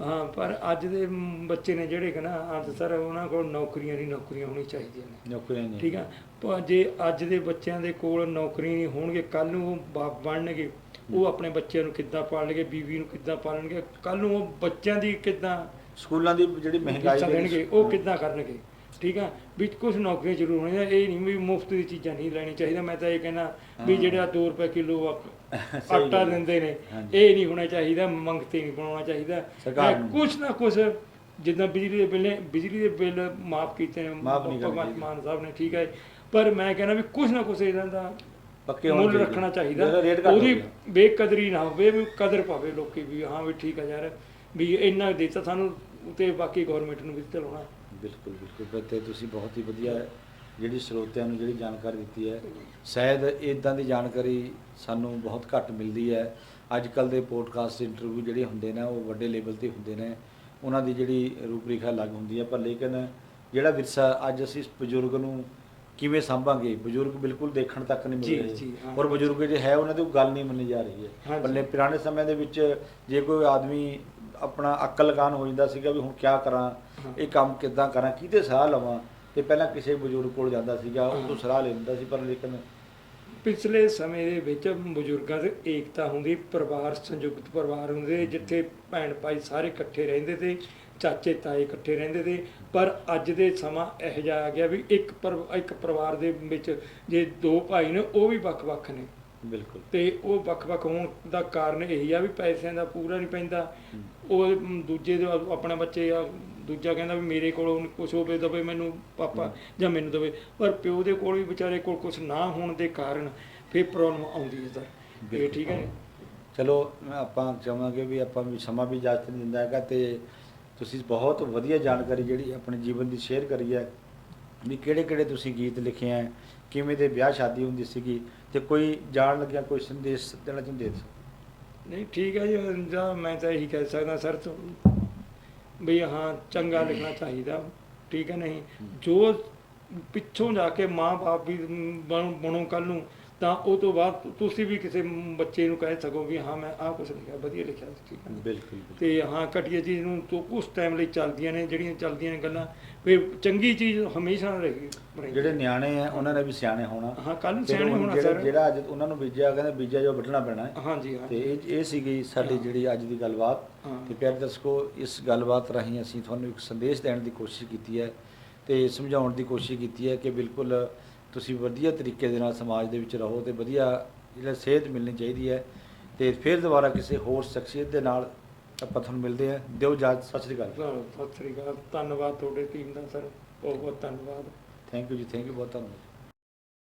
ਹਾਂ ਪਰ ਅੱਜ ਦੇ ਬੱਚੇ ਨੇ ਜਿਹੜੇ ਕਿ ਨਾ ਅੱਜ ਸਰ ਉਹਨਾਂ ਕੋਲ ਨੌਕਰੀਆਂ ਨਹੀਂ ਨੌਕਰੀਆਂ ਹੋਣੀ ਚਾਹੀਦੀਆਂ ਨੇ।
ਨੌਕਰੀਆਂ ਨਹੀਂ।
ਠੀਕ ਆ? ਪਰ ਜੇ ਅੱਜ ਦੇ ਬੱਚਿਆਂ ਦੇ ਕੋਲ ਨੌਕਰੀ ਨਹੀਂ ਹੋਣਗੇ ਕੱਲ ਨੂੰ ਉਹ ਬਣਨਗੇ। ਉਹ ਆਪਣੇ ਬੱਚਿਆਂ ਨੂੰ ਕਿੱਦਾਂ ਪਾਲਣਗੇ ਬੀਵੀ ਨੂੰ ਕਿੱਦਾਂ ਪਾਲਣਗੇ ਕੱਲ ਨੂੰ ਉਹ ਬੱਚਿਆਂ ਦੀ ਕਿੱਦਾਂ
ਸਕੂਲਾਂ ਦੀ ਜਿਹੜੀ ਮਹਿੰਗਾਈ
ਦੇਣਗੇ ਉਹ ਕਿੱਦਾਂ ਕਰਨਗੇ? ਠੀਕ ਆ? ਵੀ ਕੁਝ ਨੌਕਰੀਆਂ ਜ਼ਰੂਰ ਹੋਣੀਆਂ ਇਹ ਨਹੀਂ ਵੀ ਮੁਫਤ ਦੀ ਚੀਜ਼ਾਂ ਨਹੀਂ ਲੈਣੀ ਚਾਹੀਦਾ ਮੈਂ ਤਾਂ ਇਹ ਕਹਿੰਦਾ ਵੀ। ਜਿਹੜਾ 2 ਰੁਪਏ ਕਿਲੋ ਆਟਾ। ਦਿੰਦੇ ਨੇ। ਇਹ ਨਹੀਂ ਹੋਣਾ ਚਾਹੀਦਾ ਮੰਗਤੇ ਨਹੀਂ ਬਣਾਉਣਾ ਚਾਹੀਦਾ। ਕੁਝ ਨਾ ਕੁਝ ਜਿੱਦਾਂ ਬਿਜਲੀ ਦੇ ਬਿੱਲ ਨੇ ਬਿਜਲੀ ਦੇ ਬਿੱਲ ਮਾਫ ਕੀਤੇ ਨੇ ਭਗਵੰਤ। ਮਾਨ ਸਾਹਿਬ ਨੇ ਠੀਕ ਹੈ ਪਰ ਮੈਂ ਕਹਿੰਦਾ ਵੀ ਕੁਝ ਨਾ ਕੁਝ ਇਹਨਾਂ ਦਾ
ਪੱਕੇ ਹੋਣੇ
ਮੁੱਲ। ਰੱਖਣਾ ਚਾਹੀਦਾ ਉਹਦੀ। ਬੇਕਦਰੀ ਨਾ ਹੋਵੇ ਵੀ ਕਦਰ ਪਾਵੇ ਲੋਕੀ ਵੀ ਹਾਂ ਵੀ ਠੀਕ ਆ ਯਾਰ ਵੀ ਇੰਨਾ ਦਿੱਤਾ ਸਾਨੂੰ ਤੇ ਬਾਕੀ ਗਵਰਨਮੈਂਟ ਨੂੰ ਵੀ ਚਲਾਉਣਾ
ਬਿਲਕੁਲ ਬਿਲਕੁਲ। ਪਰ ਤੇ ਤੁਸੀਂ ਬਹੁਤ ਹੀ ਵਧੀਆ ਜਿਹੜੀ ਸਰੋਤਿਆਂ ਨੂੰ ਜਿਹੜੀ ਜਾਣਕਾਰੀ ਦਿੱਤੀ ਹੈ। ਸ਼ਾਇਦ ਇਦਾਂ ਦੀ ਜਾਣਕਾਰੀ ਸਾਨੂੰ ਬਹੁਤ ਘੱਟ ਮਿਲਦੀ ਹੈ। ਅੱਜ ਕੱਲ ਦੇ ਪੋਡਕਾਸਟ ਇੰਟਰਵਿਊ ਜਿਹੜੇ ਹੁੰਦੇ ਨੇ ਉਹ ਵੱਡੇ ਲੈਵਲ ਤੇ ਹੁੰਦੇ ਨੇ। ਉਹਨਾਂ ਦੀ ਜਿਹੜੀ ਰੂਪਰੇਖਾ ਅਲੱਗ ਹੁੰਦੀ ਹੈ। ਪਰ ਲੇਕਿਨ ਜਿਹੜਾ ਵਿਰਸਾ ਅੱਜ ਅਸੀਂ ਬਜ਼ੁਰਗ ਨੂੰ ਕਿਵੇਂ ਸੰਭਾਂਗੇ? ਬਜ਼ੁਰਗ ਬਿਲਕੁਲ ਦੇਖਣ ਤੱਕ ਨਹੀਂ ਮਿਲ ਰਹੇ। ਔਰ ਬਜ਼ੁਰਗ ਜੇ ਹੈ ਉਹਨਾਂ ਦੀ ਗੱਲ ਨਹੀਂ ਮੰਨੀ ਜਾ ਰਹੀ ਹੈ। ਪੱਲੇ ਪੁਰਾਣੇ ਸਮੇਂ ਦੇ ਵਿੱਚ ਜੇ ਕੋਈ ਆਦਮੀ ਆਪਣਾ ਅਕਲ ਲਗਾਨ ਹੋ ਜਾਂਦਾ ਸੀਗਾ ਵੀ ਹੁਣ ਕੀ ਕਰਾਂ। ਇਹ ਕੰਮ ਕਿੱਦਾਂ ਕਰਾਂ ਕਿਹਦੇ ਸਲਾਹ ਲਵਾਂ? ਤੇ ਪਹਿਲਾਂ ਕਿਸੇ ਬਜ਼ੁਰਗ ਕੋਲ ਜਾਂਦਾ ਸੀਗਾ ਉਹ ਤੋਂ ਸਲਾਹ ਲੈ ਲੈਂਦਾ ਸੀ ਪਰ ਲੇਕਿਨ
ਪਿਛਲੇ ਸਮੇਂ ਦੇ ਵਿੱਚ ਬਜ਼ੁਰਗਾਂ ਦੀ ਏਕਤਾ ਹੁੰਦੀ ਪਰਿਵਾਰ ਸੰਯੁਕਤ ਪਰਿਵਾਰ ਹੁੰਦੇ ਜਿੱਥੇ ਭੈਣ ਭਾਈ ਸਾਰੇ ਇਕੱਠੇ ਰਹਿੰਦੇ ਤੇ ਚਾਚੇ ਤਾਏ ਇਕੱਠੇ ਰਹਿੰਦੇ ਤੇ ਪਰ ਅੱਜ ਦੇ ਸਮਾਂ ਇਹੋ ਜਿਹਾ ਆ ਗਿਆ ਵੀ ਇੱਕ ਪਰ- ਇੱਕ ਪਰਿਵਾਰ ਦੇ ਵਿੱਚ ਜੇ ਦੋ ਭਾਈ ਨੇ ਉਹ ਵੀ ਵੱਖ-ਵੱਖ ਨੇ।
ਬਿਲਕੁਲ।
ਤੇ ਉਹ ਵੱਖ-ਵੱਖ ਹੋਣ ਦਾ ਕਾਰਨ ਇਹੀ ਆ ਵੀ ਪੈਸਿਆਂ ਦਾ ਪੂਰਾ ਨਹੀਂ ਪੈਂਦਾ। ਉਹ ਦੂਜੇ ਦੇ ਆਪਣਾ ਬੱਚੇ ਆ ਦੂਜਾ ਕਹਿੰਦਾ ਵੀ ਮੇਰੇ ਕੋਲ ਕੁਝ ਹੋਵੇ ਦਵੇ ਮੈਨੂੰ ਪਾਪਾ ਜਾਂ ਮੈਨੂੰ ਦਵੇ। ਪਰ ਪਿਓ ਦੇ ਕੋਲ ਵੀ ਵਿਚਾਰੇ ਕੋਲ ਕੁਝ ਨਾ ਹੋਣ ਦੇ ਕਾਰਨ ਫਿਰ ਪ੍ਰੋਬਲਮ ਆਉਂਦੀ ਹੈ ਸਰ ਇਹ। ਠੀਕ ਹੈ
ਚਲੋ ਆਪਾਂ ਚਾਹਾਂਗੇ ਵੀ ਆਪਾਂ ਵੀ ਸਮਾਂ ਵੀ ਇਜਾਜ਼ਤ ਨਹੀਂ ਦਿੰਦਾ ਹੈਗਾ ਤੇ ਤੁਸੀਂ ਬਹੁਤ ਵਧੀਆ ਜਾਣਕਾਰੀ ਜਿਹੜੀ ਆਪਣੇ ਜੀਵਨ ਦੀ ਸ਼ੇਅਰ ਕਰੀ ਹੈ ਵੀ ਕਿਹੜੇ ਕਿਹੜੇ ਤੁਸੀਂ ਗੀਤ ਲਿਖੇ ਆ ਕਿਵੇਂ ਦੇ ਵਿਆਹ ਸ਼ਾਦੀ ਹੁੰਦੀ ਸੀਗੀ ਤੇ ਕੋਈ ਜਾਣ ਲੱਗਿਆ ਕੋਈ ਸੰਦੇਸ਼ ਦੇਣਾ ਚਾਹੁੰਦੇ ਹੋ
ਨਹੀਂ ਠੀਕ ਹੈ ਜੀ ਜਾਂ ਮੈਂ ਤਾਂ ਇਹੀ ਕਹਿ ਸਕਦਾ ਸਰ ਤੋਂ ਵੀ ਹਾਂ ਚੰਗਾ ਲਿਖਣਾ ਚਾਹੀਦਾ ਠੀਕ ਹੈ ਨਹੀਂ? ਜੋ ਪਿੱਛੋਂ ਜਾ ਕੇ ਮਾਂ-ਬਾਪ ਵੀ ਬਣ- ਬਣੋ ਕੱਲ ਨੂੰ ਤਾਂ ਉਹ ਤੋਂ ਬਾਅਦ ਤੁਸੀਂ ਵੀ ਕਿਸੇ ਬੱਚੇ ਨੂੰ ਕਹਿ ਸਕੋ ਵੀ ਹਾਂ ਮੈਂ ਆਹ ਕੁਛ ਲਿਖਿਆ ਵਧੀਆ ਲਿਖਿਆ ਸੀ ਠੀਕ ਹੈ
ਬਿਲਕੁਲ।
ਤੇ ਹਾਂ ਘਟੀਆ ਚੀਜ਼ ਨੂੰ ਤੋਂ ਉਸ ਟਾਈਮ ਲਈ ਚੱਲਦੀਆਂ ਨੇ ਜਿਹੜੀਆਂ ਚੱਲਦੀਆਂ ਨੇ ਗੱਲਾਂ ਫਿਰ ਚੰਗੀ ਚੀਜ਼ ਹਮੇਸ਼ਾ ਰਹੇਗੀ।
ਜਿਹੜੇ ਨਿਆਣੇ ਆ ਉਹਨਾਂ ਨੇ ਵੀ ਸਿਆਣੇ ਹੋਣਾ।
ਹਾਂ ਕੱਲ ਨੂੰ ਸਿਆਣੇ
ਹੁਣ
ਸਰ।
ਜਿਹੜਾ ਅੱਜ ਉਹਨਾਂ ਨੂੰ ਬੀਜਿਆ ਕਹਿੰਦੇ ਬੀਜਿਆ ਜੋ ਵੱਢਣਾ ਪੈਣਾ ਹੈ।
ਹਾਂਜੀ ਹਾਂ
ਤੇ ਇਹ ਇਹ ਸੀਗੀ ਸਾਡੀ ਜਿਹੜੀ ਅੱਜ ਦੀ ਗੱਲਬਾਤ। ਤੇ ਪਿਆਰੇ ਦਰਸ਼ਕੋ ਇਸ ਗੱਲਬਾਤ ਰਾਹੀਂ ਅਸੀਂ ਤੁਹਾਨੂੰ ਇੱਕ ਸੰਦੇਸ਼ ਦੇਣ ਦੀ ਕੋਸ਼ਿਸ਼ ਕੀਤੀ ਹੈ ਤੇ ਸਮਝਾਉਣ ਦੀ ਕੋਸ਼ਿਸ਼ ਕੀਤੀ ਹੈ ਕਿ ਬਿਲਕੁਲ ਤੁਸੀਂ ਵਧੀਆ ਤਰੀਕੇ ਦੇ ਨਾਲ ਸਮਾਜ ਦੇ ਵਿੱਚ ਰਹੋ ਤੇ ਵਧੀਆ ਜਿਹੜਾ ਸੇਧ ਮਿਲਣੀ ਚਾਹੀਦੀ ਹੈ ਤੇ ਫਿਰ ਦੁਬਾਰਾ ਕਿਸੇ ਹੋਰ ਸ਼ਖਸੀਅਤ ਦੇ ਨਾਲ ਆਪਾਂ ਤੁਹਾਨੂੰ ਮਿਲਦੇ ਹਾਂ। ਦਿਓ ਇਜਾਜ਼ਤ ਸਤਿ ਸ਼੍ਰੀ ਅਕਾਲ।
ਸਤਿ ਸ੍ਰੀ ਅਕਾਲ। ਧੰਨਵਾਦ ਤੁਹਾਡੇ ਟੀਮ ਦਾ ਸਰ ਬਹੁਤ ਬਹੁਤ ਧੰਨਵਾਦ।
Thank you ji thank you ਬਹੁਤ ਧੰਨਵਾਦ।